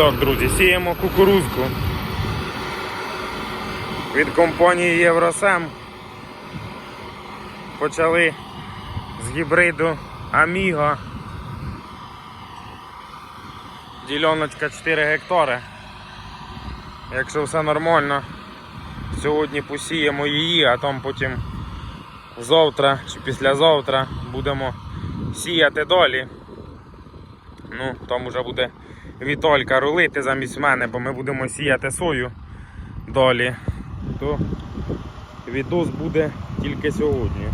Так, друзі, сіємо кукурузку від компанії Євросем. Почали з гібриду Аміго. Діляночка 4 гектари. Якщо все нормально, сьогодні посіємо її, а там потім завтра чи післязавтра будемо сіяти далі. Ну, там уже буде Вітолька рулити замість мене, бо ми будемо сіяти сою далі. То відос буде тільки сьогодні.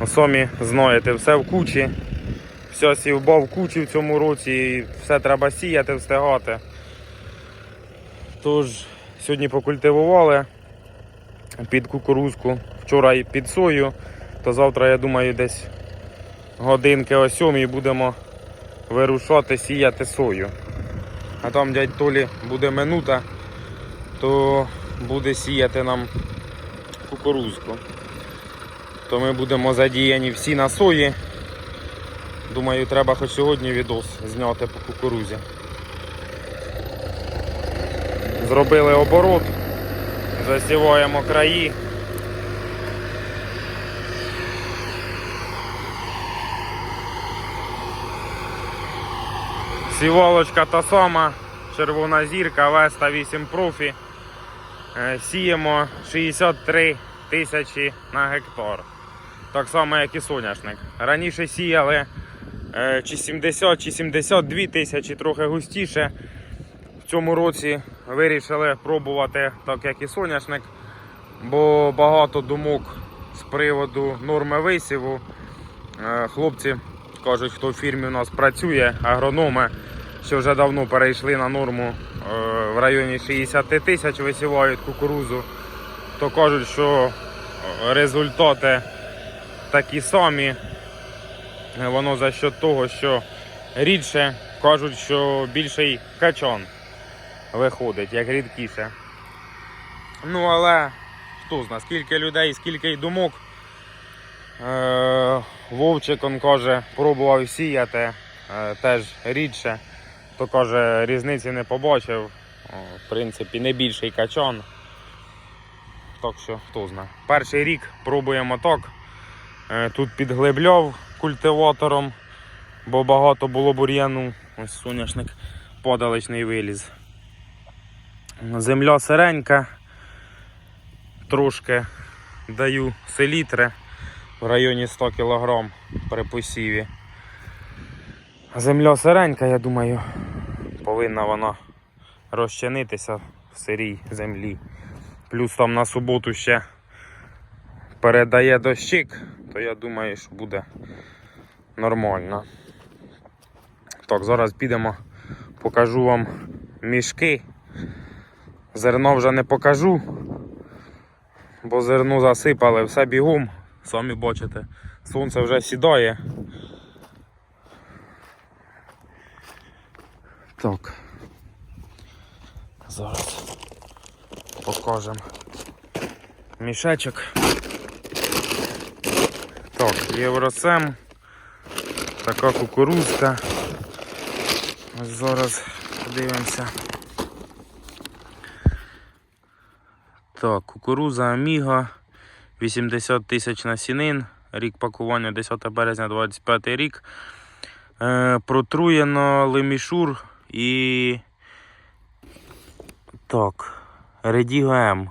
А Самі знаєте, все в кучі. Все сівба в кучі в цьому році, і все треба сіяти, встигати. Тож, сьогодні покультивували під кукурузку, вчора і під сою, то завтра, я думаю, десь годинки о сьомій будемо вирушати, сіяти сою. А там дядь Толі буде минута, то буде сіяти нам кукурузку. То ми будемо задіяні всі на сої. Думаю, треба хоч сьогодні відос зняти по кукурузі. Зробили оборот, засіваємо краї. Сівалочка та сама, червона зірка, Веста 8 профі. Е, Сіємо 63 тисячі на гектар. Так само, як і соняшник. Раніше сіяли е, чи 70, чи 72 тисячі, трохи густіше. В цьому році вирішили пробувати так, як і соняшник, бо багато думок з приводу норми висіву. Е, Хлопці кажуть, хто в фірмі у нас працює, агрономи, що вже давно перейшли на норму е, в районі 60 тисяч висівають кукурузу, то кажуть, що результати такі самі. Е, Воно за счет того, що рідше кажуть, що більший качан виходить, як рідкіше. Ну, але хто знає, скільки людей, скільки й думок. Е, Вовчик он каже, пробував сіяти е, теж рідше, то каже, різниці не побачив. В принципі, не більший качан. Так що, хто знає. Перший рік пробуємо так. Е, Тут підглибляв культиватором, бо багато було бур'яну. Ось соняшник подалечний виліз. Земля сиренька. Трошки даю селітри в районі 100 кг при посіві. Земля сиренька, я думаю, повинна вона розчинитися в сирій землі. Плюс там на суботу ще передає дощик, то я думаю, що буде нормально. Так, зараз підемо, покажу вам мішки. Зерно вже не покажу, бо зерно засипали все бігом, самі бачите, сонце вже сідає. Так. Зараз покажемо мішечок. Так, Євросем. Така кукурузка. Ось зараз подивимося. Так, кукуруза Аміга 80 тисяч насінин. Рік пакування 10 березня 25 рік. Е, протруєно лемішур і. Так. Редіго М.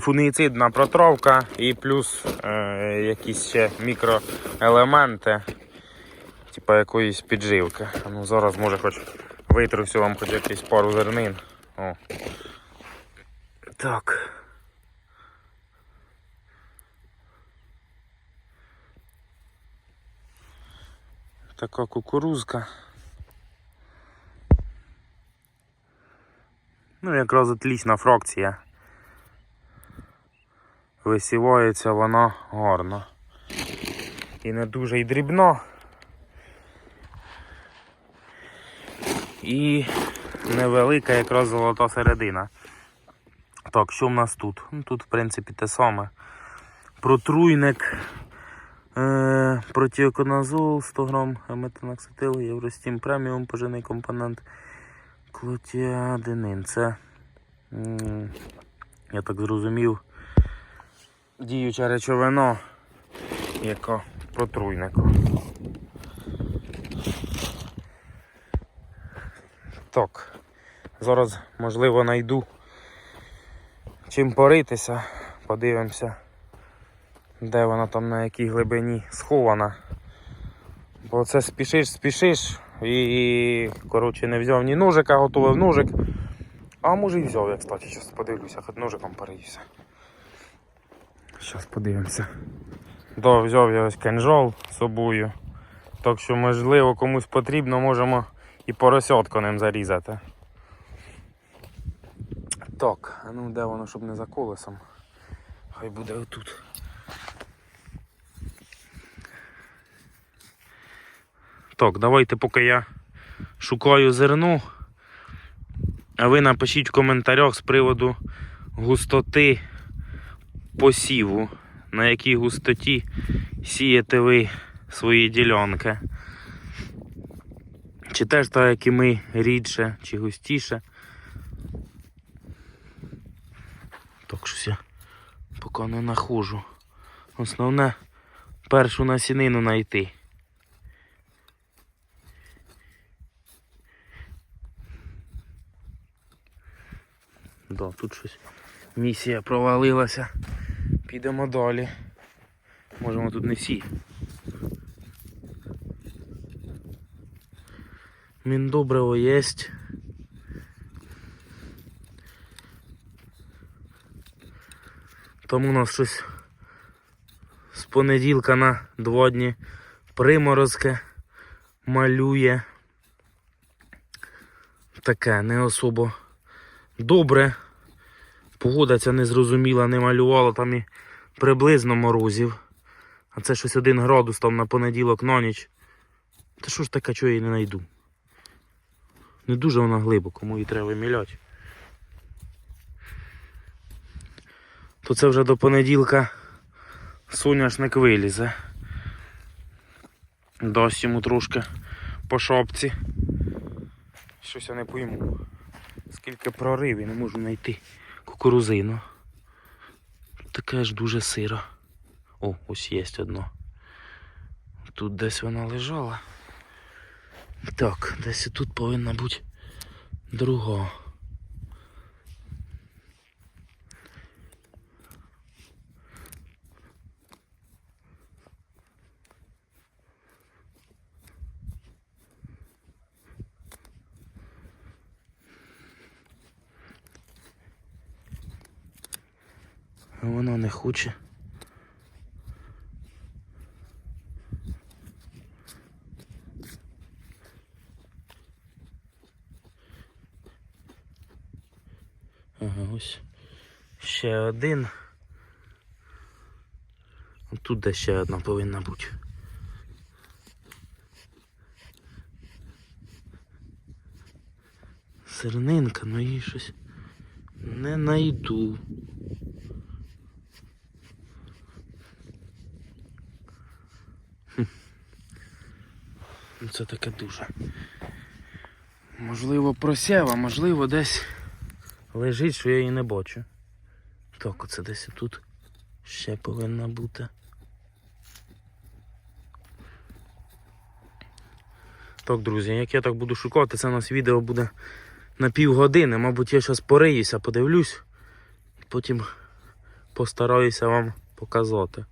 Фунгіцидна протравка і плюс е, якісь ще мікроелементи, типа якоїсь підживки. Ну, зараз може хоч витрусю вам хоч якийсь пару зернин. О. Так. Така кукурузка. Ну, якраз отлічна фракція. Висівається вона гарно. І не дуже й дрібно. І невелика якраз золота середина. Так, що в нас тут? Ну, Тут, в принципі, те саме. Протруйник протіоконазол 100 грам, метанаксатил, Євростім преміум, поживний компонент, клотіаденин. Це, я так зрозумів, діюча речовина, яка протруйнику. Так, зараз, можливо, знайду чим поритися, подивимося, де вона там на якій глибині схована. Бо це спішиш, спішиш і, коротше, не взяв ні ножика, готовив ножик. А може і взяв, я, кстати, зараз подивлюся, хоч ножиком пориюся. Зараз подивимося. Да, взяв я ось кинжал з собою. Так що, можливо, комусь потрібно, можемо і поросятку ним зарізати. Так, а ну де воно, щоб не за колесом. Хай буде отут. Так, давайте поки я шукаю зерно. А ви напишіть в коментарях з приводу густоти посіву, на якій густоті сієте ви свої ділянки. Чи теж так, як і ми, рідше, чи густіше. Так щось я поки не нахожу. Основне першу насінину знайти. Да, тут щось місія провалилася. Підемо далі. Можемо тут не всі. Міндобриво єсть. Тому у нас щось з понеділка на два дні приморозке малює. Таке не особо добре. Погода ця незрозуміла, не малювала там і приблизно морозів. А це щось один градус там на понеділок на ніч. Та що ж таке, чого я її не знайду? Не дуже вона глибоко, кому її треба виміляти. То це вже до понеділка соняшник вилізе. Дасть йому трошки по шопці. Щось я не пойму. Скільки проривів не можу знайти кукурузину. Таке ж дуже сира. О, ось є одно. Тут десь вона лежала. Так, десь тут повинна бути друга. А Вона не хоче. Ага, ось ще один. Тут де ще одна повинна бути. Сернинка, ну її щось не найду. Це таке дуже. Можливо, просяв, а можливо десь лежить, що я її не бачу. Так, оце десь тут ще повинна бути. Так, друзі, як я так буду шукати, це у нас відео буде на півгодини. Мабуть, я зараз пориюся, подивлюсь, потім постараюся вам показати.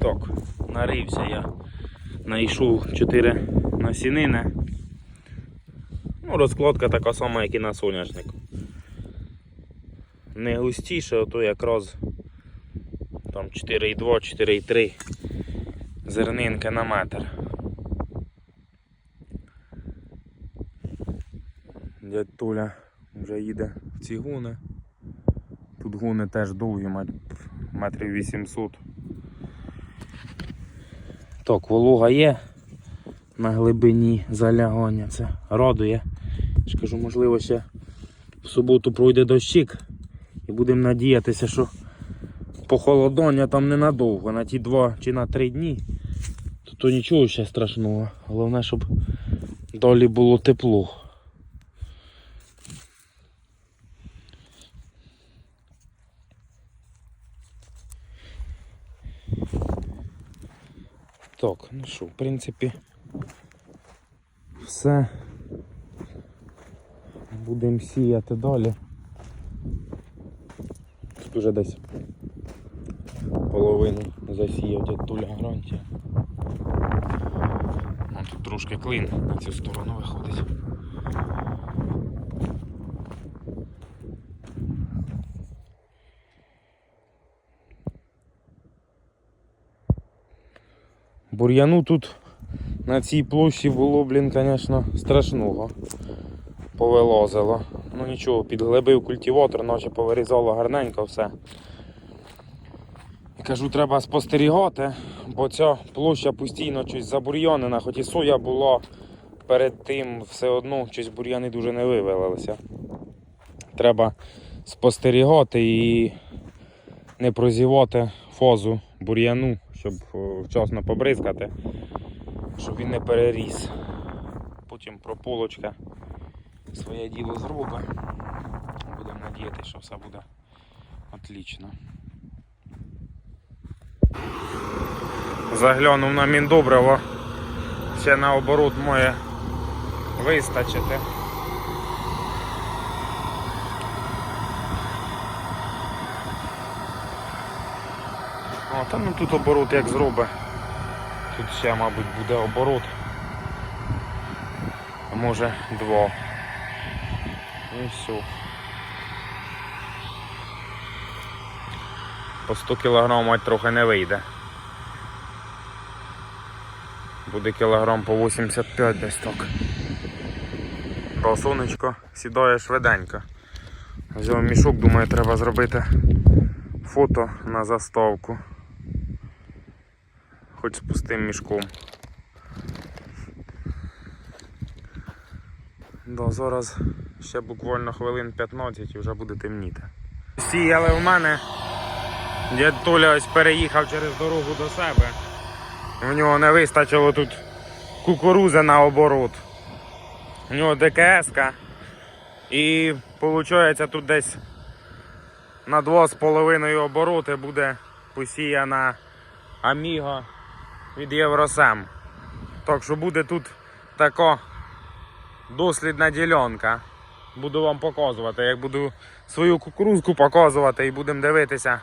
Так, нарився я. Знайшов 4 насінини. Ну, розкладка така сама, як і на соняшнику. Не густіше, ото якраз там 4,2, 4,3 зернинки на метр. Дядь Толя вже їде в ці гуни. Тут гуни теж довгі, метрів 800. Так, волога є на глибині залягання. Це радує. Я можливо, ще в суботу пройде дощик і будемо надіятися, що похолодання там ненадовго, на ті два чи на три дні. То, то нічого ще страшного. Головне, щоб далі було тепло. Так, ну що, в принципі, все. Будемо сіяти далі. Тут уже десь половину засіяв гранті. Ну, тут трошки клин на цю сторону виходить. Бур'яну тут на цій площі було, блін, звісно, страшного. Повилозило. Ну нічого, підглибив культиватор, наче повирізало гарненько все. І кажу, треба спостерігати, бо ця площа постійно щось забур'янена, хоч і соя була перед тим все одно щось бур'яни дуже не вивелилися. Треба спостерігати і не прозівати фозу бур'яну, щоб вчасно побризкати, щоб він не переріс. Потім прополочка своє діло зробить. Будемо надіятися, що все буде отлично. Заглянув на міндобриво. Ще наоборот моє вистачити. О, та ну тут оборот як зробить. Тут ще, мабуть, буде оборот. А може два. І все. По 100 кг мать трохи не вийде. Буде кілограм по 85 десь так. Про сонечко сідає швиденько. Взяв мішок, думаю, треба зробити фото на заставку. Хоч з пустим мішком. Да, зараз ще буквально хвилин 15 і вже буде темніти. Сіяли в мене. Дід Толя ось переїхав через дорогу до себе. У нього не вистачило тут кукурузи на оборот. У нього ДКС. І виходить тут десь на 2,5 обороти буде посіяна Аміго від Євросем. Так що буде тут така дослідна ділянка. Буду вам показувати. Як буду свою кукурузку показувати і будемо дивитися.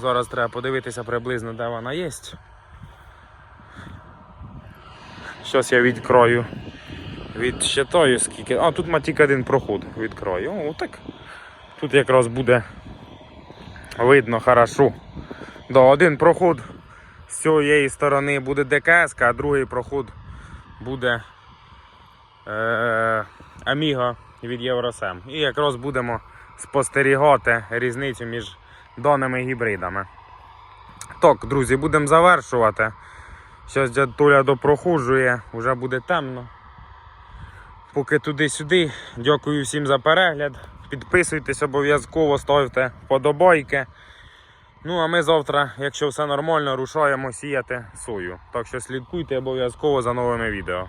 Зараз треба подивитися приблизно де вона є. Щось я відкрою. Відщитаю скільки. А, тут ма тільки один проход відкрою. О, так. Тут якраз буде видно хорошо. Да, один проход з цієї сторони буде ДКС, а другий проход буде е, Аміго від Євросем. І якраз будемо спостерігати різницю між даними гібридами. Так, друзі, будемо завершувати. Зараз дядь Толя допроходжує, вже буде темно. Поки туди-сюди. Дякую всім за перегляд. Підписуйтесь обов'язково, ставте вподобайки. Ну а ми завтра, якщо все нормально, рушаємо сіяти сою. Так що слідкуйте обов'язково за новими відео.